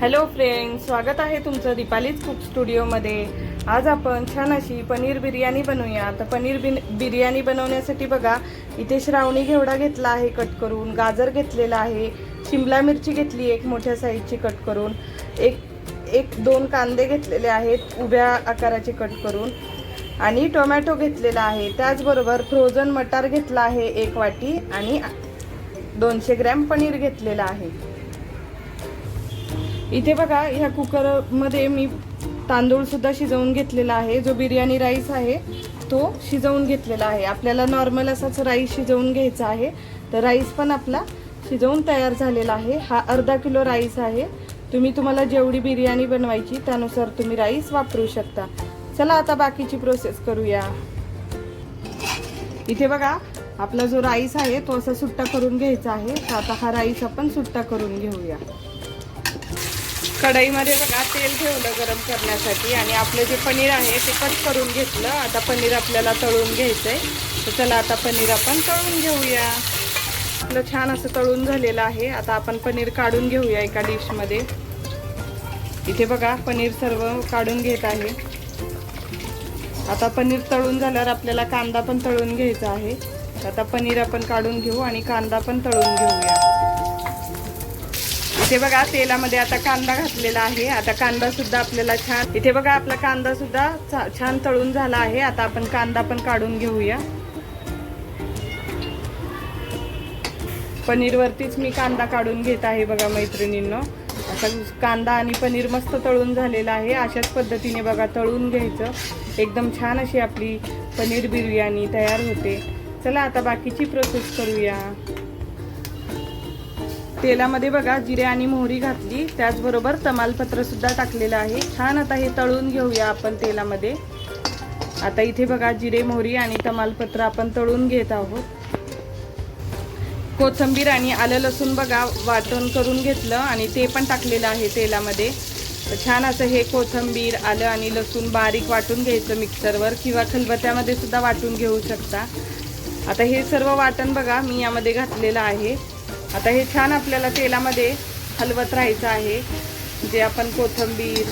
Hello friend स्वागत आहे तुमचं दीपालीच कुक स्टुडिओमध्ये. आज आपण छान अशी पनीर बिर्याणी बनवूया. तर पनीर बिन बिर्याणी बनवण्यासाठी बघा इथे श्रावणी घेवडा घेतला आहे कट करून गाजर घेतलेला आहे शिमला मिरची घेतली एक मोठ्या साईजची कट करून एक एक दोन कांदे घेतलेले आहेत उभ्या आकाराचे कट करून आणि टोमॅटो घेतलेला आहे. त्याचबरोबर फ्रोझन मटार घेतला आहे एक वाटी आणि दोनशे ग्रॅम पनीर घेतलेलं आहे. इथे बघा ह्या कुकरमध्ये मी तांदूळसुद्धा शिजवून घेतलेला आहे. जो बिर्याणी राईस आहे तो शिजवून घेतलेला आहे. आपल्याला नॉर्मल असाच राईस शिजवून घ्यायचा आहे. तर राईस पण आपला शिजवून तयार झालेला आहे. हा अर्धा किलो राईस आहे. तुम्ही तुम्हाला जेवढी बिर्याणी बनवायची त्यानुसार तुम्ही राईस वापरू शकता. चला आता बाकीची प्रोसेस करूया. इथे बघा आपला जो राईस आहे तो असा सुट्टा करून घ्यायचा आहे. तर आता हा राईस आपण सुट्टा करून घेऊया. कढईमध्ये बघा तेल ठेवलं गरम करण्यासाठी आणि आपलं जे पनीर आहे ते कट करून घेतलं. आता पनीर आपल्याला तळून घ्यायचंय. तर चला आता पनीर आपण तळून घेऊया. आपलं छान असं तळून झालेलं आहे. आता आपण पनीर काढून घेऊया एका डिशमध्ये. इथे बघा पनीर सर्व काढून घेत आहे. आता पनीर तळून झाल्यावर आपल्याला कांदा पण तळून घ्यायचा आहे. आता पनीर आपण काढून घेऊ आणि कांदा पण तळून घेऊया. इथे बघा तेलामध्ये आता कांदा घातलेला आहे. आता कांदा सुद्धा आपल्याला छान इथे बघा आपला कांदा सुद्धा छा- छान तळून झाला आहे. आता आपण कांदा पण काढून घेऊया. पनीर वरतीच मी कांदा काढून घेत आहे बघा मैत्रिणींनो. आता कांदा आणि पनीर मस्त तळून झालेला आहे. अशाच पद्धतीने बघा तळून घ्यायचं. एकदम छान अशी आपली पनीर बिर्याणी तयार होते. चला आता बाकीची प्रोसेस करूया. तेलामध्ये बघा जिरे आणि मोहरी घातली. त्याचबरोबर तमालपत्र सुद्धा टाकलेलं आहे. छान आता हे तळून घेऊया आपण तेलामध्ये. आता इथे बघा जिरे मोहरी आणि तमालपत्र आपण तळून घेत आहोत. कोथिंबीर आणि आलं लसूण बघा वाटण करून घेतलं आणि ते पण टाकलेलं आहे तेलामध्ये. छान असं हे कोथिंबीर आलं आणि लसूण बारीक वाटून घ्यायचं मिक्सरवर किंवा खलबत्यामध्ये सुद्धा वाटून घेऊ शकता. आता हे सर्व वाटण बघा मी यामध्ये घातलेलं आहे. आता हे छान आपल्याला तेलामध्ये हलवत राहायचं आहे. जे आपण कोथिंबीर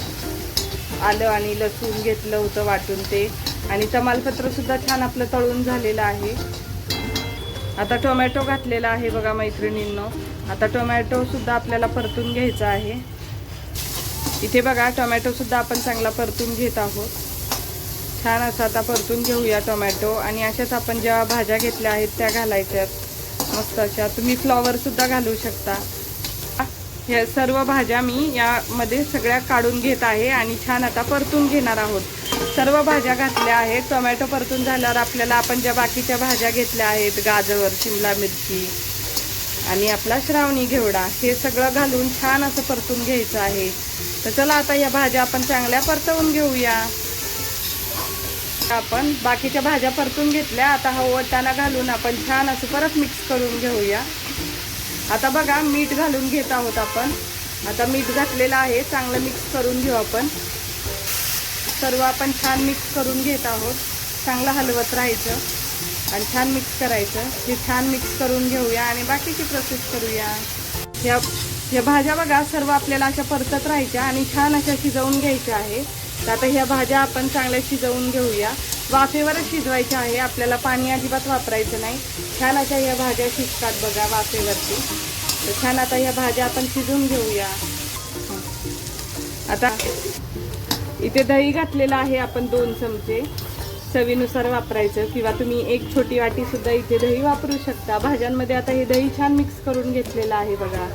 आलं आणि लसूण घेतलं होतं वाटून ते. आणि तमालपत्रसुद्धा छान आपलं तळून झालेलं आहे. आता टोमॅटो घातलेला आहे बघा मैत्रिणींनो. आता टोमॅटोसुद्धा आपल्याला परतून घ्यायचा आहे. इथे बघा टोमॅटोसुद्धा आपण चांगला परतून घेत आहोत. छान असं आता परतून घेऊया टोमॅटो. आणि अशाच आपण ज्या भाज्या घेतल्या आहेत त्या घालायच्यात. मस्त अशा तुम्ही फ्लॉवरसुद्धा घालू शकता. ह्या सर्व भाज्या मी यामध्ये सगळ्या काढून घेत आहे आणि छान आता परतून घेणार आहोत. सर्व भाज्या घातल्या आहेत. टोमॅटो परतून झाल्यावर आपल्याला आपण ज्या बाकीच्या भाज्या घेतल्या आहेत गाजर शिमला मिरची आणि आपला श्रावणी घेवडा हे सगळं घालून छान असं परतून घ्यायचं आहे. तर चला आता या भाज्या आपण चांगल्या परतवून घेऊया. आपण बाकीच्या भाज्या परतून घेतल्या. आता हा वटाणा घालून आपण छान असं परत मिक्स करून घेऊया. आता बघा मीठ घालून घेत आहोत आपण. आता मीठ घातलेलं आहे चांगलं मिक्स करून घेऊ आपण. सर्व आपण छान मिक्स करून घेत आहोत. चांगलं हलवत राहायचं आणि छान मिक्स करायचं. हे छान मिक्स करून घेऊया आणि बाकीची प्रोसेस करूया. ह्या ह्या भाज्या बघा सर्व आपल्याला अशा परतत राहायच्या आणि छान अशा शिजवून घ्यायच्या आहे तर आता ह्या भाज्या आपण चांगल्या शिजवून घेऊया. वाफेवरच शिजवायच्या आहे. आपल्याला पाणी अजिबात वापरायचं नाही. छान अशा ह्या भाज्या शिजतात बघा वाफेवरती. तर छान आता ह्या भाज्या आपण शिजवून घेऊया. आता इथे दही घातलेलं आहे आपण दोन चमचे. चवीनुसार वापरायचं. किंवा तुम्ही एक छोटी वाटी सुद्धा इथे दही वापरू शकता. भाज्यांमध्ये आता हे दही छान मिक्स करून घेतलेलं आहे बघा.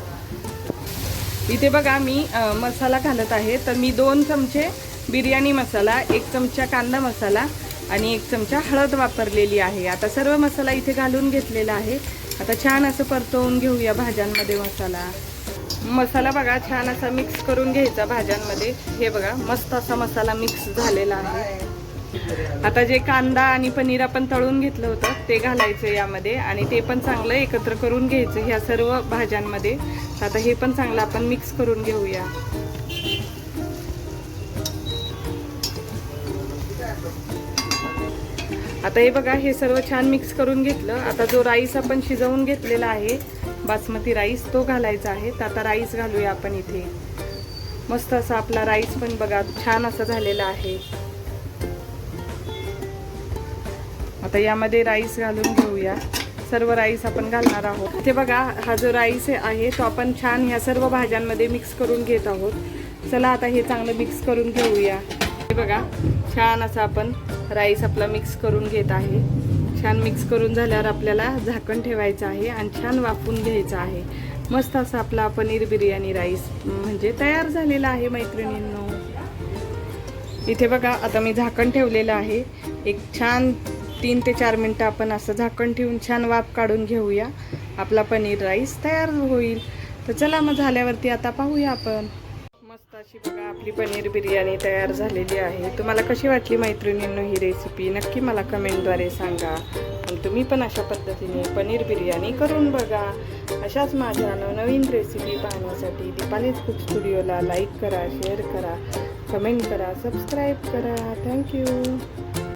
इथे बघा मी मसाला घालत आहे. तर मी दोन चमचे बिर्याणी मसाला एक चमचा कांदा मसाला आणि एक चमचा हळद वापरलेली आहे. आता सर्व मसाला इथे घालून घेतलेला आहे. आता छान असं परतवून घेऊया भाज्यांमध्ये मसाला. मसाला बघा छान असा मिक्स करून घ्यायचा भाज्यांमध्ये. हे बघा मस्त असा मसाला मिक्स झालेला आहे. आता जे कांदा आणि पनीर आपण तळून घेतलं होतं ते घालायचं यामध्ये आणि ते पण चांगलं एकत्र करून घ्यायचं ह्या सर्व भाज्यांमध्ये. आता हे पण चांगलं आपण मिक्स करून घेऊया. आता हे बघा हे सर्व छान मिक्स करून घेतलं. आता जो राईस आपण शिजवून घेतलेला आहे बासमती राईस तो घालायचा आहे. तर आता राईस घालूया आपण इथे. मस्त असा आपला राईस पण बघा छान असा झालेला आहे. आता यामध्ये राईस घालून घेऊया. सर्व राईस आपण घालणार आहोत. ते बघा हा जो राईस आहे तो आपण छान ह्या सर्व भाज्यांमध्ये मिक्स करून घेत आहोत. चला आता हे चांगलं मिक्स करून घेऊया. हे बघा छान असा आपण राईस आपला मिक्स करून घेत आहे. छान मिक्स करून झाल्यावर आपल्याला झाकण ठेवायचं आहे आणि छान वाफून घ्यायचं आहे. मस्त असा आपला पनीर बिर्याणी राईस म्हणजे तयार झालेला आहे मैत्रिणींनो. इथे बघा आता मी झाकण ठेवलेलं आहे. एक छान तीन ते चार मिनटं आपण असं झाकण ठेवून छान वाफ काढून घेऊया. आपला पनीर राईस तयार होईल. तर चला मग झाल्यावरती आता पाहूया आपण. मस्त अशी बघा आपली पनीर बिर्याणी तयार झालेली आहे. तुम्हाला कशी वाटली मैत्रिणींनो ही रेसिपी नक्की मला कमेंटद्वारे सांगा. आणि तुम्ही पण अशा पद्धतीने पनीर बिर्याणी करून बघा. अशाच माझ्या नवनवीन रेसिपी पाहण्यासाठी दीपालीज कुक स्टुडिओला लाईक करा शेअर करा कमेंट करा सबस्क्राईब करा. Thank you